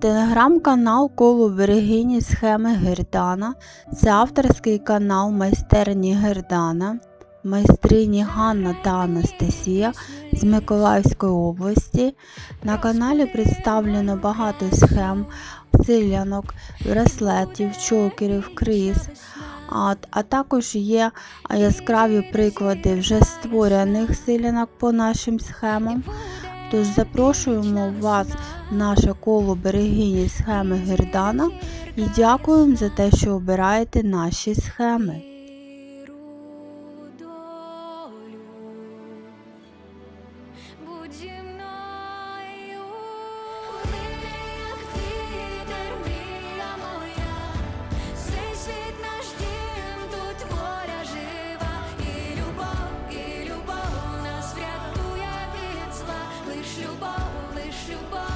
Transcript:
Телеграм-канал коло берегині схеми Гердана це авторський канал майстерні Гердана, майстрині Ганна та Анастасія з Миколаївської області. На каналі представлено багато схем, силянок, браслетів, чокерів, криз. А, а також є яскраві приклади вже створених силянок по нашим схемам. Тож запрошуємо вас в наше коло берегині схеми Гердана і дякуємо за те, що обираєте наші схеми. Будем you, boy.